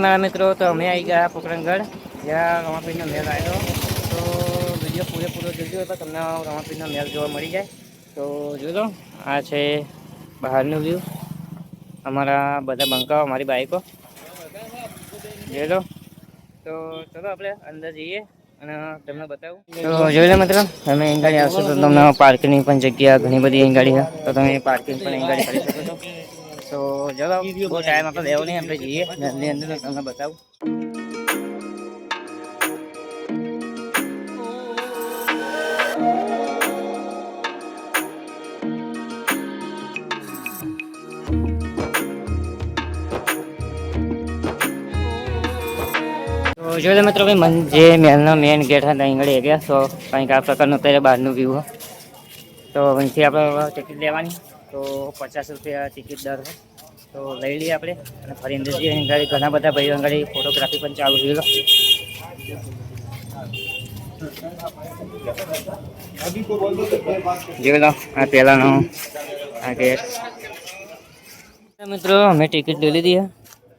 મિત્રો, તો અમે આવી ગયા પોકરણગઢ, જ્યાં રમાપીરનો મેળ આવ્યો. તો વીડિયો પૂરેપૂરો જોજો, તો તમને રમાપીરનો મેળ જોવા મળી જાય. તો જોઈ લો આ છે બહારનું વ્યૂ અમારા બધા બંકાઓ, અમારી બાઈકો. જોઈ લો તો ચલો આપણે અંદર જઈએ અને તમને બતાવું. તો જોઈ લો મિત્રો તમે અહીં ગાડી આવશો. તો તમને પાર્કિંગની પણ જગ્યા ઘણી બધી અહીં ગાડી તો તમે પાર્કિંગ પણ અહીં ગાડી કરી શકો છો. તો ચલો બહુ ટાઈમ આપણે લેવો નહીં આપણે જઈએ. ઘરની અંદર તમને બતાવું. તો જોઈ મિત્રો ભાઈ મન જે મહેલનો મેઇન ગેટ હતા અહીં આગળ ગયા તો કંઈક આ પ્રકારનું અત્યારે બહારનું વ્યૂ તો અહીંથી આપણે ટિકિટ લેવાની. તો પચાસ રૂપિયા ટિકિટ દર હોય તો લઈ લઈએ આપણે. અને ફરી અંદર જઈએ અહીં આગળ ઘણા બધા ભાઈઓ આગળ ફોટોગ્રાફી પણ ચાલુ થઈ લો જોઈ લો, આ પહેલાંનો આ ગેટ મિત્રો, અમે ટિકિટ લઈ લીધી છે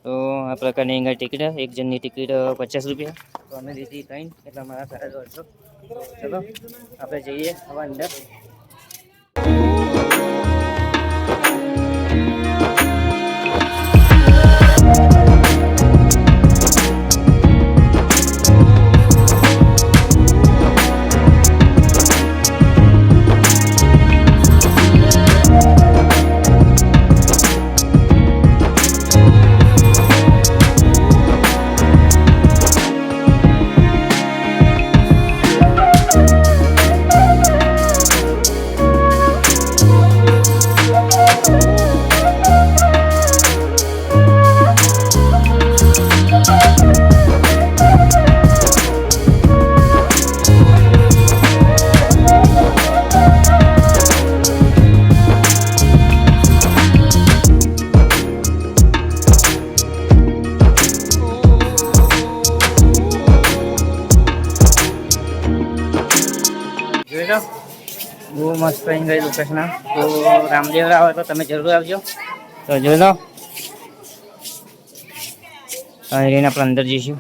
તો આ પ્રકારની અહીંયા ટિકિટ છે. એક જણની ટિકિટ પચાસ રૂપિયા. તો અમે લીધી ત્રણ, એટલે અમારા સારા દોઢસો ચલો, આપણે જઈએ હવે અંદર. મસ્ત ગઈ લોકેશન તો રામદેવરા આવે તો તમે જરૂર આવજો. તો જોઈ લો. રહીને આપણે અંદર જઈશું.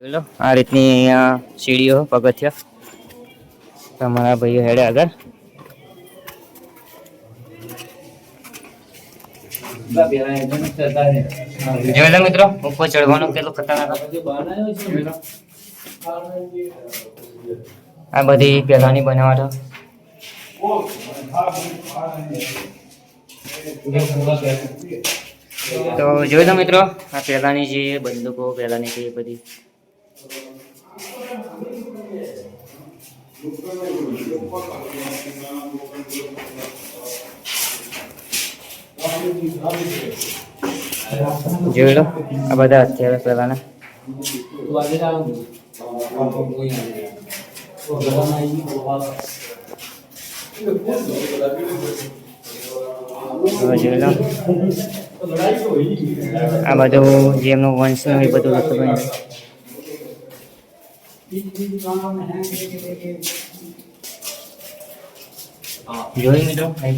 જોઈ આ રીતની અહીંયા સીડીઓ પગથિયા. તમારા ભાઈઓ હેડે આગળ. જોઈ લો મિત્રો ઉપર ચડવાનું કેટલું ખતરનાક. આ બધી પહેલાની બનાવટ તો જોઈ લો મિત્રો, આ પહેલાની જે બંદૂકો, પહેલાની એ બધી જોઈ લો આ બધા અત્યારે પહેલાના. જોઈ આ બધું જે એમનું વંશનું એ બધું હતું બન્યું. જોયું મિત્રો અહીં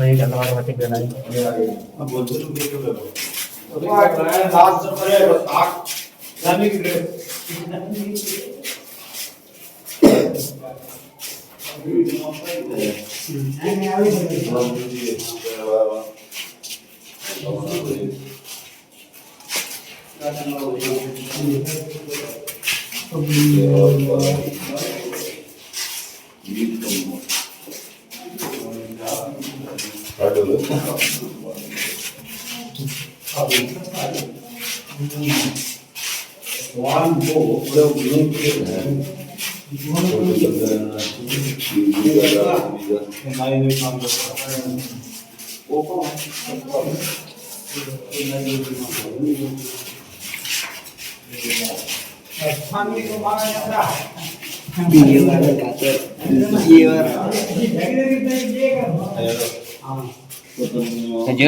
બધી તલવારો હતી પહેલાની તો જોઈ લો મિત્રો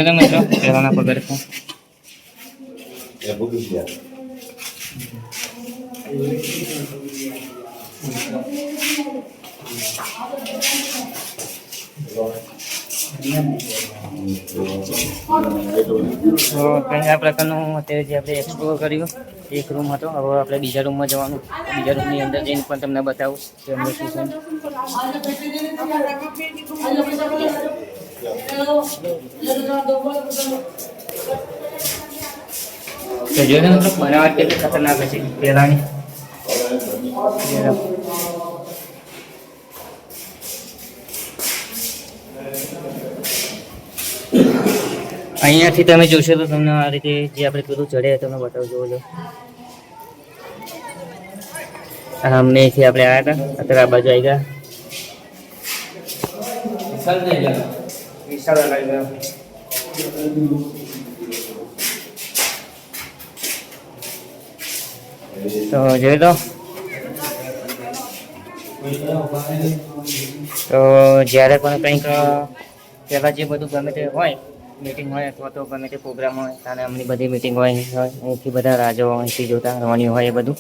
તમે પગરખાં É, vou desviar. તો આ પ્રકારનું અત્યારે જે આપણે એક્સપ્લોર કર્યું એક રૂમ હતો. હવે આપણે બીજા રૂમમાં જવાનું. બીજા રૂમની અંદર જઈને પણ તમને બતાવું કે અંદર શું છે. તો બનાવટ કેટલી ખતરનાક છે પહેલાની અહીંયાથી તમે જોશો તો તમને આ રીતે જે આપણે પેલું ચડે તમને બતાવજો જોવો છો અહીંથી આપણે આવ્યા હતા, અત્યારે આ બાજુ આવી ગયા વિશાળ ગયો તો જોઈ લો. તો જ્યારે પણ કંઈક, પહેલાં જે બધું ગમે તે હોય મીટિંગ હોય અથવા તો ગમે તે પ્રોગ્રામ હોય અને એમની બધી મીટિંગ હોય અહીંથી બધા રાજાઓ અહીંથી જોતા રવાની હોય એ બધું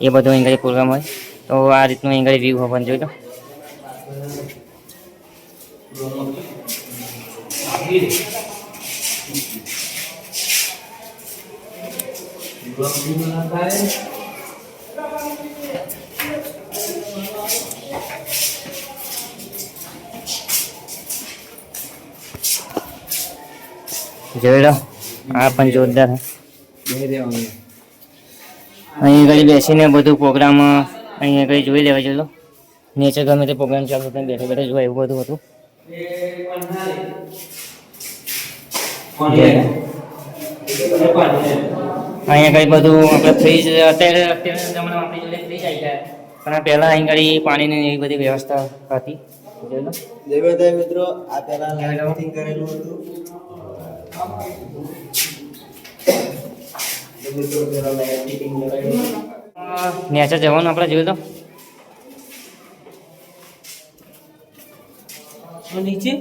એ બધું અહીં પ્રોગ્રામ હોય. તો આ રીતનું અહીં વ્યૂ હોવાનું જોઈ લો. જોઈ લો આ પણ જોરદાર છે અહીં આગળ બેસીને બધું પ્રોગ્રામ અહીં આગળ જોઈ લેવા જોઈ લો નીચે ગમે તે પ્રોગ્રામ ચાલુ થઈને બેઠા બેઠા જોવા એવું બધું હતું અહીંયા કઈ બધું આપણે ફ્રીજ અત્યારે અત્યારે જમાનામાં આપણી જોડે ફ્રીજ આવી ગયા. પણ પહેલા અહીં આગળ પાણીની એવી બધી વ્યવસ્થા હતી. મિત્રો આ લાઇટિંગ કરેલું કરેલું. નેચર જવાનું આપણે જોયું તો નીચે?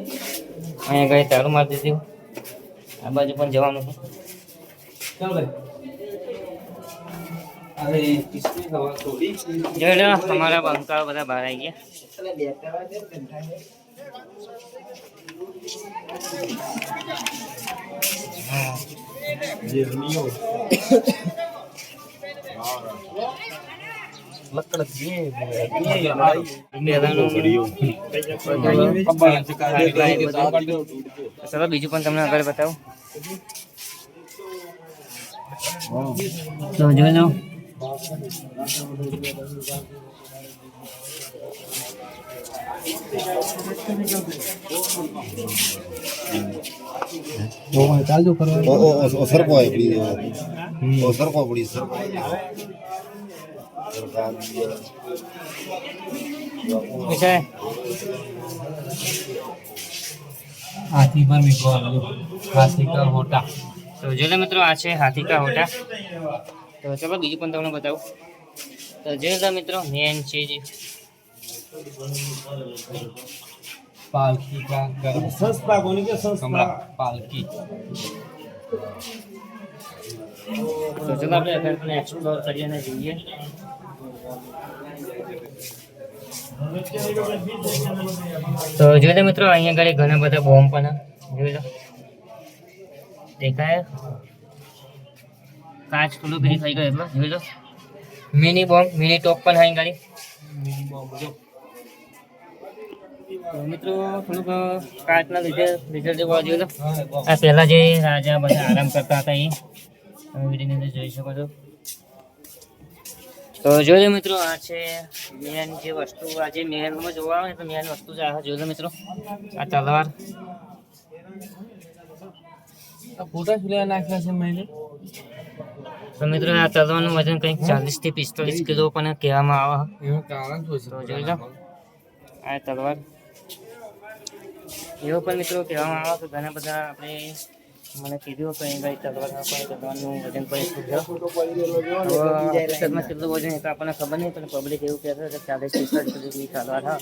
અહીંયા કઈ ચાલુ મારી દીધું. આ બાજુ પણ જવાનું છે ચાલો અરે કિસની હવા થોડી જોઈ લો અમારા બંકાઓ બધા બહાર આવી ગયા અને બે કરવા દે કંટાળે ચલો બીજું પણ તમને આગળ બતાવું તો જોઈ લો o, o સરખો હોય પડી સરખો છે હાથી પર મીઠો હાથી કા હોટા તો જોઈ મિત્રો આ છે હાથી કા હોટા તો ચલો બીજું પણ તમને બતાવું. તો જોઈ મિત્રો મેન છે જે. પાલકી કા સંસ્થા કોની કે સંસ્થા? પાલકી તો ચલો આપણે અત્યારે એક્સપ્લોર કરીએ અને જોઈએ. તો જોઈ લો મિત્રો, અહીંયા આગળ ઘણા બધા બોમ્બ પણ જોઈ લો દેખાય? કાચ ખુલ્લું પેલી થઈ ગયો એટલો જોઈ લો મિની બોમ્બ મિની ટોપ પણ અહીં ગાડી તો મિત્રો, થોડુંક કાચના લીધે રિઝલ્ટ જોવા જોઈ લો આ પહેલાં જે રાજા બધા આરામ કરતા હતા એ વિડીયોની અંદર જોઈ શકો છો. તો જોજો મિત્રો આ છે મેન જે વસ્તુ આ જે મહેલમાં જોવા આવે ને તો મેન વસ્તુ છે. આ જોજો મિત્રો આ તલવાર. ફોટા ખીલા નાખ્યા છે મેં તો મિત્રો આ તલવારનું વજન કંઈક ચાલીસથી પિસ્તાલીસ કિલો પણ કહેવામાં આવે. એનું કારણ શું તો જોઈ લો આ તલવાર. એવો પણ મિત્રો કહેવામાં આવે કે ઘણા બધા આપણે મને કીધું હતું અહીં ભાઈ તલવાર પણ તલવારનું વજન પણ એટલું છે? કેટલું વજન એ તો આપણને ખબર નહીં પણ પબ્લિક એવું કહેતો કે ચાલીસ પિસ્તાલીસ કિલોની તલવાર હા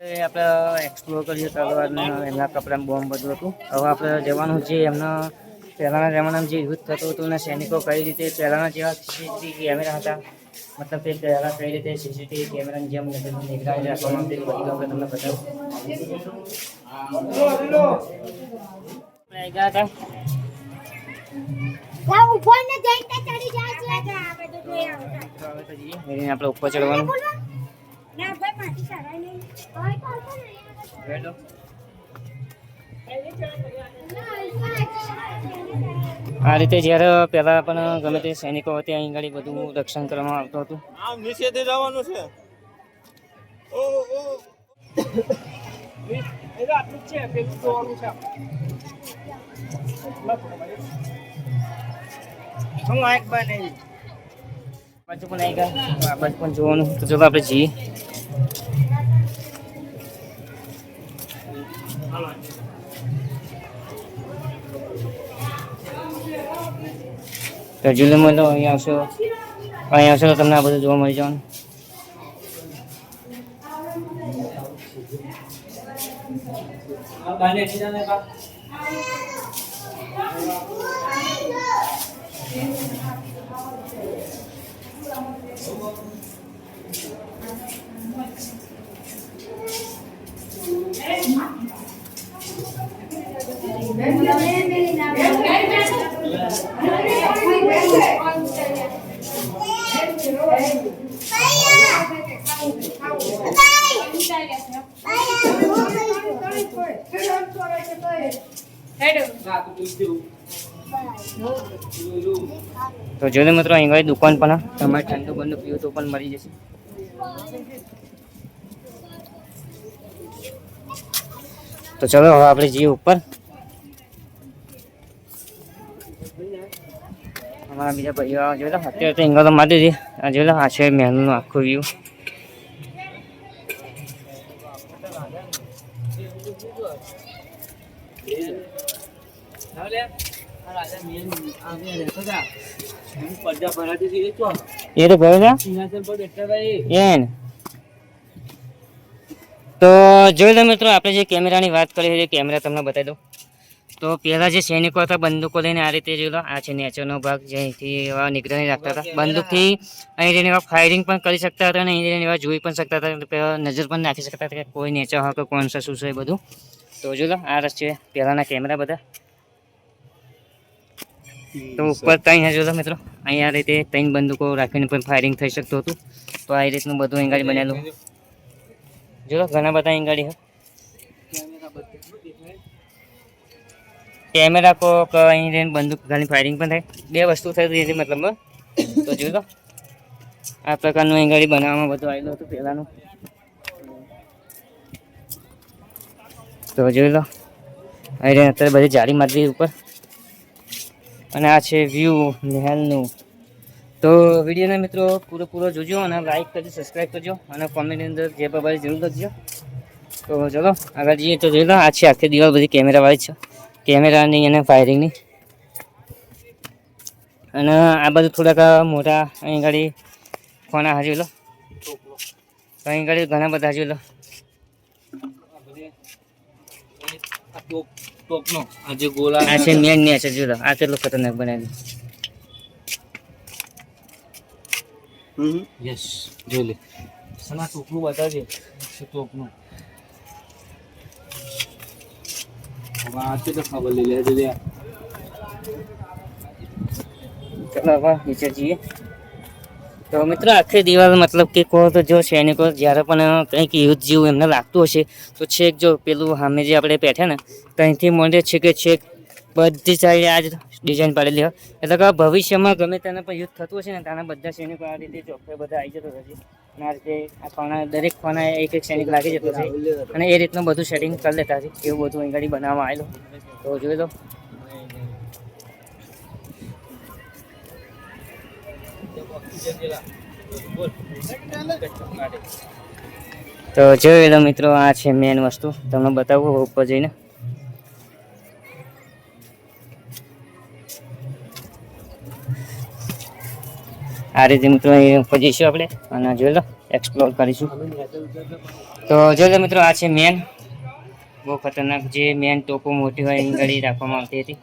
એ આપણે એક્સપ્લોર કરીએ તલવારને એમના કપડાં બોમ્બ બધું હતું. હવે આપણે જવાનું છે એમના પહેલાંના જમાનામાં જે યુદ્ધ થતું હતું ને સૈનિકો કઈ રીતે પહેલાંના જેવા સીસીટીવી કેમેરા હતા મતલબ કે પહેલાં કઈ રીતે સીસીટીવી કેમેરાની જેમ નિગરાની રાખવામાં આવતી બધી આપણે તમને બતાવું. આપણે ગયા હતા. ઉપર ચડવાનું. ના આ રીતે જ્યારે પહેલાં પણ ગમે તે સૈનિકો હતી અહીં આગળ બધું રક્ષણ કરવામાં આવતું હતું. આમ નિષેધે જવાનું છે. ઓ ઓ હું આ એક બાજુ પણ આવી ગયા. આ બાજુ પણ જોવાનું તો ચલો આપણે જઈએ. તો જુલમાં તો અહીંયા આવશો. અહીંયા આવશો તો તમને આ બધું જોવા મળી જવાનું. તો જોઈને મિત્રો અહીં આગળ દુકાન પણ તમારે ઠંડુ બંડુ પીવું તો પણ મળી જશે. તો ચલો હવે આપણે જઈએ ઉપર. અમારા બીજા ભાઈઓ જોઈ લો અત્યારે તો મારી દીધી. આ જોઈ લો આ છે મહેલનું આખું વ્યૂ એ તો ગયો એન. તો જોઈ લો મિત્રો આપણે જે કેમેરાની વાત કરી છે કેમેરા તમને બતાવી દઉં. તો પહેલાં જે સૈનિકો હતા બંદૂકો લઈને આ રીતે જોઈ લો આ છે નેચરનો ભાગ જે અહીંથી એવા નિગરાની રાખતા હતા. બંદૂકથી અહીં રહીને એવા ફાયરિંગ પણ કરી શકતા હતા અને અહીં રહીને એવા જોઈ પણ શકતા હતા. નજર પણ નાખી શકતા હતા કે કોઈ નેચર હોય કે કોણ શું છે એ બધું. તો જોઈ લો આ રસ છે પહેલાંના કેમેરા બધા. તો ઉપર ત્યાં લો મિત્રો અહીંયા રીતે ત્રણ બંદૂકો રાખીને પણ ફાયરિંગ થઈ શકતું હતું. તો આ રીતનું બધું અહીં ગાડી બનેલું. જો ઘણા બધા એંગાડી ગાડી કેમેરા કો કે અહીં રહીને બંદૂક ઘણી ફાયરિંગ પણ થાય. બે વસ્તુ થઈ હતી મતલબ તો લો. આ પ્રકારનું એંગાડી બનાવવામાં બધું આવેલું હતું પહેલાંનું. તો જોઈ લો. અહીં અત્યારે બધી જાળી મારી ઉપર. અને આ છે વ્યૂ મહેલનું તો વિડીયોને મિત્રો પૂરો પૂરો જોજો અને લાઈક કરજો સબસ્ક્રાઈબ કરજો અને કોમેન્ટની અંદર જે બાબતે જરૂર કરજો. તો ચલો, આગળ જઈએ તો જોઈ લો, આ છે આખી દિવાલ બધી કેમેરાવાળી છે. કેમેરાની અને ફાયરિંગની અને આ બધું થોડાક મોટા, અહીં ગાડી ખોના હા લો. અહીં ગાડી ઘણા બધા જોઈ લો. આજે ગોલા આ છે મેન ને છે જોઈ આ કેટલો ખતરનાક બનાવ્યું? યસ જો લે. સના ટોપનું બતાવજે ટોપનું હવે આ છે તો ખબર લઈ લે લે. ચલો હવે નીચે જઈએ. તો મિત્રો આખી દિવાલ મતલબ કે કહો તો જો સૈનિકો જ્યારે પણ કંઈક યુદ્ધ જેવું એમને લાગતું હશે, તો છેક જો પેલું સામે જે આપણે બેઠા ને, ત્યાંથી મળે છે કે છેક બધી સાઈડે આ જ ડિઝાઇન પાડેલી હોય. એટલે કે ભવિષ્યમાં ગમે તેને પણ યુદ્ધ થતું હશે ને, ત્યાંના બધા સૈનિકો આ રીતે ચોખ્ખે બધા આવી જતો હશે અને આ રીતે આ ખૂણા, દરેક ખોના એક એક સૈનિક લાગી જતો છે અને એ રીતનું બધું સેટિંગ કરી લેતા છે એવું બધું અહીં ગાડી બનાવવામાં આવેલું. તો જોઈ લો. તો જોઈ લો મિત્રો આ છે મેન વસ્તુ. તમને બતાવું ઉપર જઈને. આ રીતે મિત્રો ઉપર જઈશું આપણે અને જોઈ લો એક્સપ્લોર કરીશું. તો જોઈ લો મિત્રો આ છે મેન બહુ ખતરનાક જે મેન ટોપો મોટી હોય એની ગાડી રાખવામાં આવતી હતી.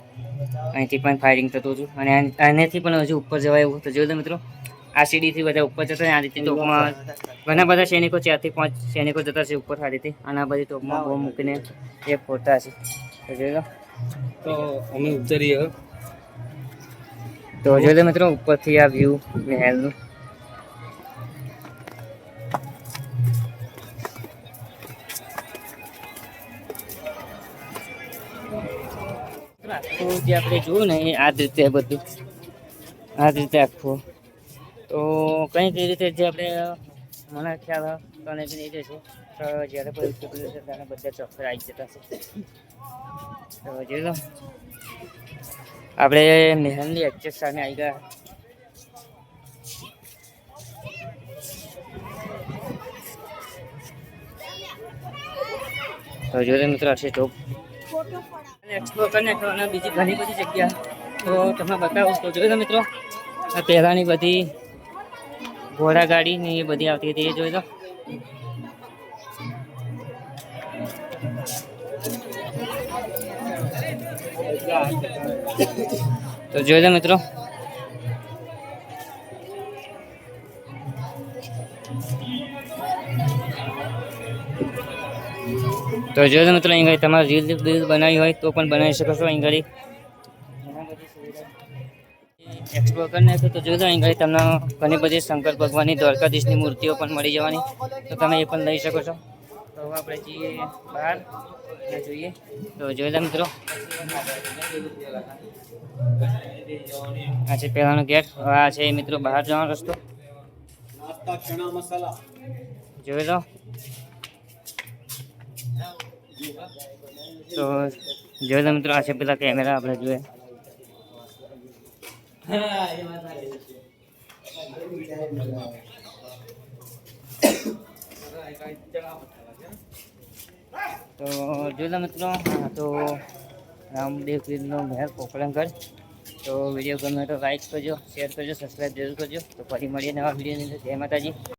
અહીંથી પણ ફાયરિંગ થતું હતું. અને આન- આનેથી પણ હજુ ઉપર જવાય એવું તો જોઈ લો મિત્રો આ સીડીથી બધા ઉપર જતા આ રીતે ટોપમાં ઘણા બધા સૈનિકો ચારથી પાંચ સૈનિકો જતા છે ઉપર આ રીતે અને આ બધી ટોપમાં બહુ મૂકીને એ ફોટા છે. તો અમે ઉતરીએ. તો જોઈ લો મિત્રો ઉપરથી આ વ્યૂ મહેલનું. જે આપણે જોયું ને એ આ જ રીતે બધું. આ જ રીતે આખું. તો કંઈક કઈ રીતે જે આપણે મને ખ્યાલ બી નહીં જશે તો જ્યારે ઉત્તર પ્રદેશ ત્યારે બધા ચોક્કસ આવી જતા છે તો જોઈ લો. આપણે મેહનની એક્ચેસ સામે આવી ગયા. તો જોઈએ મિત્રો હશે ચોક એક્સપ્લોર બીજી ઘણી બધી જગ્યા. તો તમને બતાવું. તો જોઈ લો મિત્રો, આ પહેલાંની બધી ઘોડા ગાડી ને એ બધી આવતી હતી, એ જોઈ લો. તો જોઈ લો મિત્રો. તો લો મિત્રો, અહીં ગાડી તમારે રીલ બીલ બનાવી હોય તો પણ બનાવી શકો છો અહીં ગાડી એક્સપ્લોર કરી નાખ્યો તો લો અહીં તમને ઘણી બધી શંકર ભગવાનની દ્વારકાધીશની મૂર્તિઓ પણ મળી જવાની. તો તમે એ પણ લઈ શકો છો. તો હવે આપણે જઈએ બહાર અને જોઈએ. તો જોઈ લો મિત્રો. આ છે પહેલાનો ગેટ આ છે મિત્રો બહાર જવાનો રસ્તો. જોઈ લો. તો જોઈ લો મિત્રો આ છે પેલા કેમેરા આપણે જોઈએ. તો જોતા મિત્રો, હા, તો રામદેવ પીરનો મહેલ પોકરણગઢ તો વીડિયો ગમે તો લાઈક કરજો શેર કરજો સબસ્ક્રાઈબ જરૂર કરજો. તો ફરી મળીએ નવા વિડીયોની અંદર. જય માતાજી.